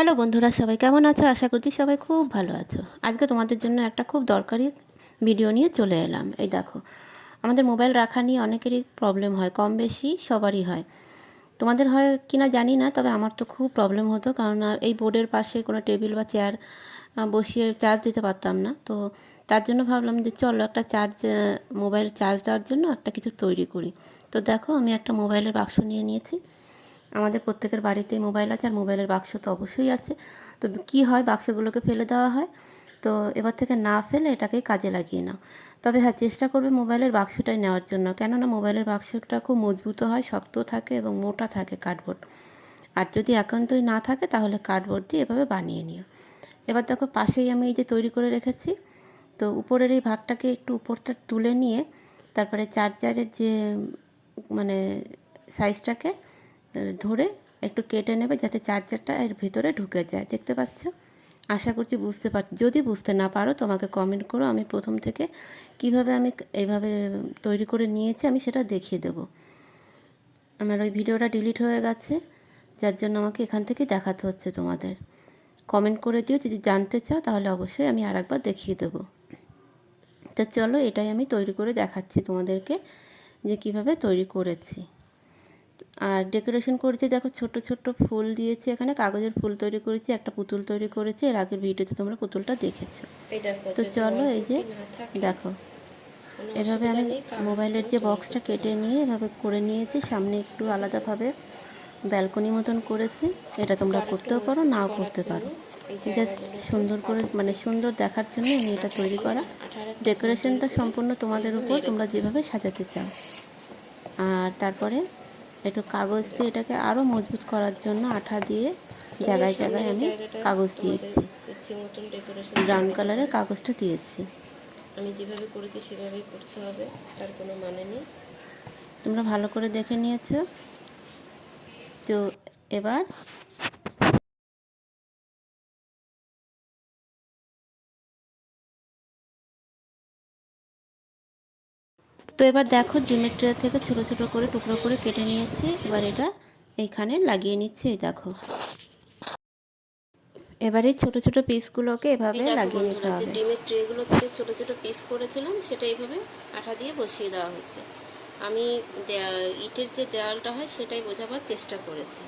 Hello বন্ধুরা, সবাই কেমন আছো? আশা করছি সবাই খুব ভালো আছো। আজকে তোমাদের জন্য একটা খুব দরকারি ভিডিও নিয়ে চলে এলাম। এই দেখো, আমাদের মোবাইল রাখা নিয়ে অনেকেরই প্রবলেম হয়, কম বেশি সবারই হয়। তোমাদের হয় কি না জানি না, তবে আমার তো খুব প্রবলেম হতো, কারণ এই বোর্ডের পাশে কোনো টেবিল বা চেয়ার বসিয়ে চার্জ দিতে পারতাম না। তো তার জন্য ভাবলাম যে চলো একটা চার্জ মোবাইল চার্জ দেওয়ার জন্য একটা কিছু তৈরি করি। তো দেখো, আমি একটা মোবাইলের বাক্স নিয়ে নিয়েছি। আমাদের প্রত্যেকের বাড়িতে মোবাইল আছে আর মোবাইলের বাক্স তো অবশ্যই আছে। তো কি হয় বাক্সগুলোকে ফেলে দেওয়া হয়? তো এবার থেকে না ফেলে এটাকেই কাজে লাগিয়ে নাও। তবে হ্যাঁ চেষ্টা করবে মোবাইলের বাক্সটাই নেওয়ার জন্য। কেননা মোবাইলের বাক্সটা খুব মজবুত হয়, শক্ত থাকে এবং মোটা থাকে কার্ডবোর্ড। আর যদি একান্তই না থাকে তাহলে কার্ডবোর্ড দিয়ে এভাবে বানিয়ে নিও। এবার দেখো পাশেই আমি এই যে তৈরি করে রেখেছি। তো উপরের এই ভাগটাকে একটু উপরটা তুলে নিয়ে তারপরে চার্জারের যে মানে সাইজটাকে ধরে একটু কেটে নেবে যাতে চার্জারটা এর ভেতরে ঢুকে যায়। দেখতে পাচ্ছ? আশা করছি বুঝতে পার, যদি বুঝতে না পারো, তোমাকে কমেন্ট করো। আমি প্রথম থেকে কীভাবে আমি এইভাবে তৈরি করে নিয়েছি, আমি সেটা দেখিয়ে দেবো। আমার ওই ভিডিওটা ডিলিট হয়ে গেছে, যার জন্য আমাকে এখান থেকে দেখাতে হচ্ছে তোমাদের। কমেন্ট করে দিও, যদি জানতে চাও, তাহলে অবশ্যই আমি আর একবার দেখিয়ে দেবো। তো চলো এটাই আমি তৈরি করে দেখাচ্ছি তোমাদেরকে যে কীভাবে তৈরি করেছি। আর ডেকোরেশন করেছি দেখো ছোট ছোট ফুল দিয়েছি এখানে কাগজের ফুল তৈরি করেছি একটা পুতুল তৈরি করেছি এর আগের ভিডিওতে তোমরা পুতুলটা দেখেছ। এই দেখো তো চলো এই যে দেখো এভাবে আমি মোবাইলের যে বক্সটা কেটে নিয়ে এভাবে করে নিয়েছি সামনে একটু আলাদাভাবে ব্যালকনি মতন করেছি এটা তোমরা করতেও পারো নাও করতে পারো। জাস্ট সুন্দর করে মানে সুন্দর দেখার জন্য আমি এটা তৈরি করা। ডেকোরেশনটা সম্পূর্ণ তোমাদের উপর তোমরা যেভাবে সাজাতে চাও। আর তারপরে একটু কাগজ দিয়ে এটাকে আরও মজবুত করার জন্য আঠা দিয়ে জায়গায় জায়গায় আমি কাগজ দিয়েছি। ব্রাউন কালারের কাগজটা দিয়েছি। আমি যেভাবে করেছি সেভাবেই করতে হবে তার কোনো মানে নেই। তোমরা ভালো করে দেখে নিয়েছো। তো এবার তো এবার দেখো ডিমের ট্রে থেকে ছোট ছোট করে টুকরো করে কেটে নিয়েছি। এবার এটা এইখানে লাগিয়ে নিচ্ছি দেখো। এবার এই ছোট ছোট পিসগুলোকে এভাবে লাগিয়ে নিতে হবে। ডিমের ট্রেগুলো থেকে ছোট ছোট পিস করেছিলাম সেটা এইভাবে আঠা দিয়ে বসিয়ে দেওয়া হয়েছে। আমি ইটের যে দেওয়ালটা হয় সেটাই বোঝাবার চেষ্টা করেছি।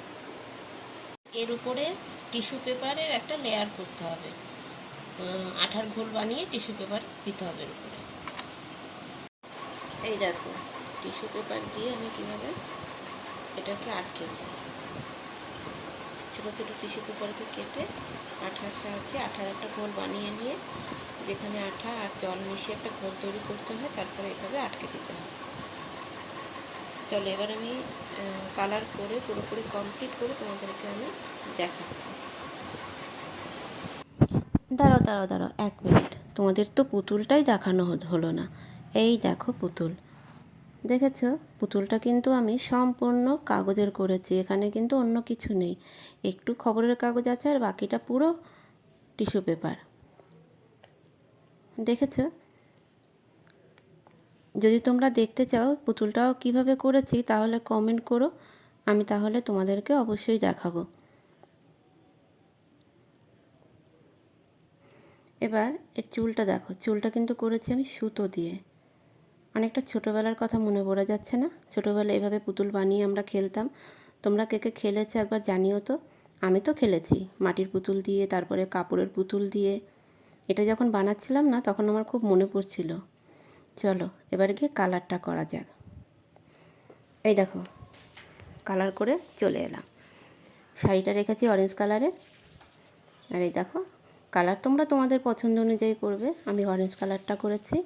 এর উপরে টিস্যু পেপারের একটা লেয়ার করতে হবে। আঠার ঘোল বানিয়ে টিস্যু পেপার দিতে হবে এর উপরে। এই দেখো, টিস্যু পেপার দিয়ে আমি কীভাবে এটাকে আটকেছি। ছোটো ছোটো টিস্যু পেপারকে কেটে আঠার সাহায্যে আঠার একটা ঘোল বানিয়ে নিয়ে যেখানে আঠা আর জল মিশিয়ে একটা ঘোল তৈরি করতে হয়, তারপরে এভাবে আটকে দিতে হয়। চলো, এবার আমি কালার করে পুরোপুরি কমপ্লিট করে তোমাদেরকে আমি দেখাচ্ছি। দাঁড়াও দাঁড়াও দাঁড়াও, এক মিনিট তোমাদের তো পুতুলটাই দেখানো হল- না। এই দেখো পুতুল। দেখেছ? পুতুলটা কিন্তু আমি সম্পূর্ণ কাগজের করেছি, এখানে কিন্তু অন্য কিছু নেই। একটু খবরের কাগজ আছে আর বাকিটা পুরো টিস্যু পেপার। দেখেছ? যদি তোমরা দেখতে চাও পুতুলটাও কীভাবে করেছি তাহলে কমেন্ট করো, আমি তাহলে তোমাদেরকে অবশ্যই দেখাবো। এবার এর চুলটা দেখো, চুলটা কিন্তু করেছি আমি সুতো দিয়ে। অনেকটা ছোটোবেলার কথা মনে পড়ে যাচ্ছে না? ছোটোবেলায় এভাবে পুতুল বানিয়ে আমরা খেলতাম। তোমরা কে কে খেলেছো একবার জানিও তো? আমি তো খেলেছি। মাটির পুতুল দিয়ে, তারপরে কাপড়ের পুতুল দিয়ে। এটা যখন বানাচ্ছিলাম না, তখন আমার খুব মনে পড়ছিল। চলো, এবারে গিয়ে কালারটা করা যাক। এই দেখো, কালার করে চলে এলাম। শাড়িটা রেখেছি অরেঞ্জ কালারের আর এই দেখো, কালার তোমরা তোমাদের পছন্দ অনুযায়ী করবে। আমি অরেঞ্জ কালারটা করেছি।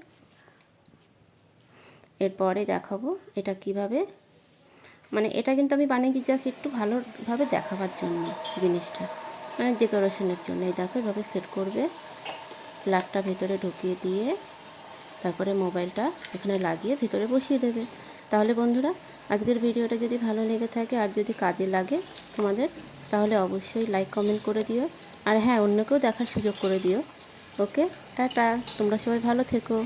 এরপরে দেখাবো এটা কীভাবে। মানে এটা কিন্তু আমি বানিয়ে বানিয়েছি জাস্ট একটু ভালোভাবে দেখাবার জন্য জিনিসটা। মানে ডেকোরেশনের জন্য। এই দেখো এভাবে সেট করবে। প্লাগটা ভেতরে ঢুকিয়ে দিয়ে তারপরে মোবাইলটা এখানে লাগিয়ে ভেতরে বসিয়ে দেবে। তাহলে বন্ধুরা, আজকের ভিডিওটা যদি ভালো লেগে থাকে আর যদি কাজে লাগে তোমাদের, তাহলে অবশ্যই লাইক কমেন্ট করে দিও। আর হ্যাঁ অন্যকেও দেখার সুযোগ করে দিও। Okay tata. তোমরা সবাই ভালো থেকো।